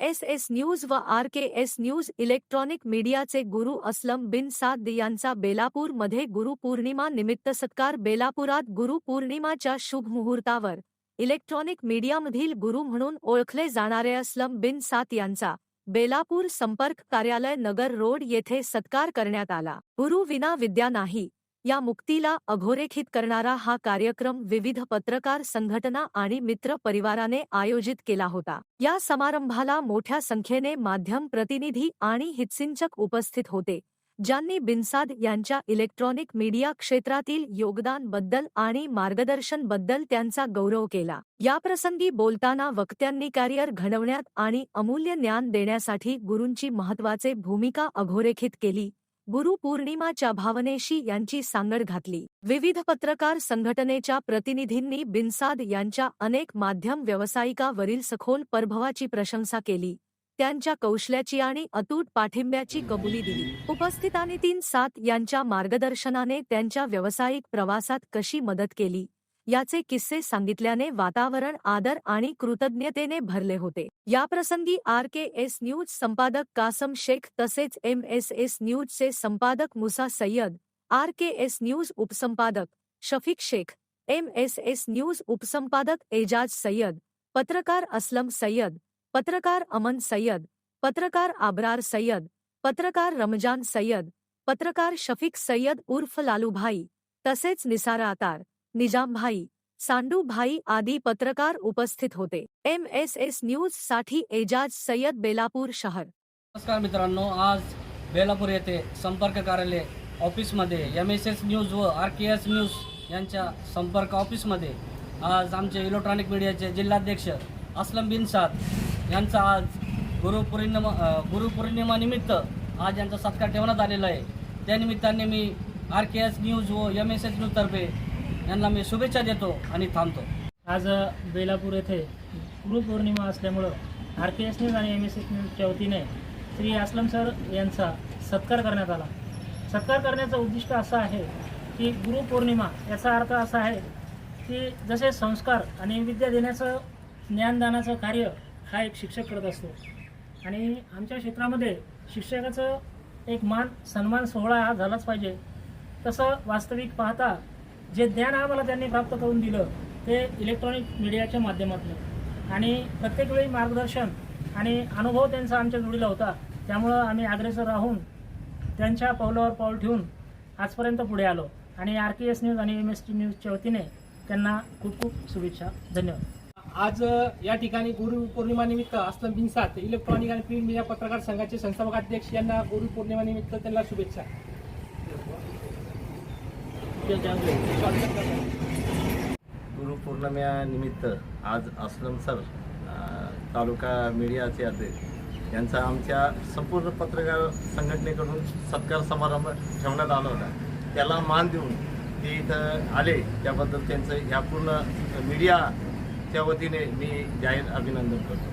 S S news व R K S news electronic मीडियाचे गुरु असलम बिन साद यांचा बेलापूरमध्ये गुरुपौर्णिमा निमित्त सत्कार. बेलापुरात गुरुपौर्णिमाच्या शुभ मुहूर्तावर इलेक्ट्रॉनिक मीडियामधील गुरु म्हणून ओळखले जाणारे असलम बिन सात यांचा बेलापूर संपर्क कार्यालय नगर रोड येथे सत्कार करण्यात आला. गुरु विना विद्या नाही. या मुक्तीला अधोरेखित करणारा हा कार्यक्रम विविध पत्रकार संघटना आणि मित्र परिवाराने आयोजित केला होता. या समारंभाला मोठ्या संख्येने माध्यम प्रतिनिधी आणि हितसिंचक उपस्थित होते ज्यांनी बिनसाद यांच्या इलेक्ट्रॉनिक मीडिया क्षेत्रातील योगदानबद्दल आणि मार्गदर्शनबद्दल त्यांचा गौरव केला. याप्रसंगी बोलताना वक्त्यांनी कॅरियर घडवण्यात आणि अमूल्य ज्ञान देण्यासाठी गुरूंची महत्त्वाचे भूमिका अधोरेखित केली. गुरु पौर्णिमाच्या भावनेशी यांची सांगड घातली. विविध पत्रकार संघटनेच्या प्रतिनिधींनी बिनसाद यांच्या अनेक माध्यम व्यावसायिकावरील सखोल प्रभावाची प्रशंसा केली. त्यांच्या कौशल्याची आणि अतूट पाठिंब्याची कबुली दिली. उपस्थितांनी तीन सात यांच्या मार्गदर्शनाने त्यांच्या व्यावसायिक प्रवासात कशी मदत केली? याचे किस्से सांगितल्याने वातावरण आदर आणि कृतज्ञतेने भरले होते. याप्रसंगी आर के एस न्यूज संपादक कासम शेख तसेच एम एस एस न्यूजचे संपादक Musa Sayyed R K S news उपसंपादक Shafiq Shaikh M S S news उपसंपादक Ejaz Syed पत्रकार असलम सय्यद पत्रकार अमन सय्यद पत्रकार आबरार सय्यद पत्रकार रमजान सय्यद पत्रकार शफीक सय्यद उर्फ लालूभाई तसेच निसारा आतार. निजामभाई सांडूभाई आदी पत्रकार उपस्थित होते. एम एस एस न्यूजसाठी एजाज सय्यद बेलापूर शहर. नमस्कार मित्रांनो आज बेलापूर येथे संपर्क कार्यालय ऑफिसमध्ये एम एस एस न्यूज व आर के एस न्यूज यांच्या संपर्क ऑफिसमध्ये आज आमचे इलेक्ट्रॉनिक मीडियाचे जिल्हाध्यक्ष असलम बिन साद यांचा आज गुरुपौर्णिमा गुरुपौर्णिमानिमित्त आज यांचा सत्कार ठेवण्यात आलेला आहे. त्यानिमित्ताने मी आर के एस न्यूज व एम एस एस न्यूजतर्फे यांना मी शुभेच्छा देतो आणि थांबतो. आज बेलापूर येथे गुरुपौर्णिमा असल्यामुळं आर के एस न्यूज आणि एम एस एस न्यूजच्या वतीने श्री असलम सर यांचा सत्कार करण्यात आला. सत्कार करण्याचं उद्दिष्ट असं आहे की गुरुपौर्णिमा याचा अर्थ असा आहे की जसे संस्कार आणि विद्या देण्याचं ज्ञानदानाचं कार्य हा एक शिक्षक करत असतो. आणि आमच्या क्षेत्रामध्ये शिक्षकाचं एक मान सन्मान सोहळा हा झालाच पाहिजे. तसं वास्तविक पाहता जे ज्ञान आम्हाला त्यांनी प्राप्त करून दिलं ते इलेक्ट्रॉनिक मीडियाच्या माध्यमातून. आणि प्रत्येक वेळी मार्गदर्शन आणि अनुभव त्यांचा आमच्या जोडीला होता. त्यामुळं आम्ही अग्रेसर राहून त्यांच्या पावलावर पाऊल ठेवून आजपर्यंत पुढे आलो. आणि आर के एस न्यूज आणि एम एस टी न्यूजच्या वतीने त्यांना खूप खूप शुभेच्छा. धन्यवाद. आज या ठिकाणी गुरु पौर्णिमानिमित्त असलम बिन इलेक्ट्रॉनिक आणि प्रिंट मीडिया पत्रकार संघाचे संस्थापक अध्यक्ष यांना गुरु पौर्णिमानिमित्त त्यांना शुभेच्छा. गुरुपौर्णिमेनिमित्त आज असलम सर तालुका मीडियाचे अध्यक्ष यांचा आमच्या संपूर्ण पत्रकार संघटनेकडून सत्कार समारंभ ठेवण्यात आला होता. त्याला मान देऊन ते इथं आले. त्याबद्दल त्यांचं ह्या पूर्ण मीडियाच्या वतीने मी जाहीर अभिनंदन करतो.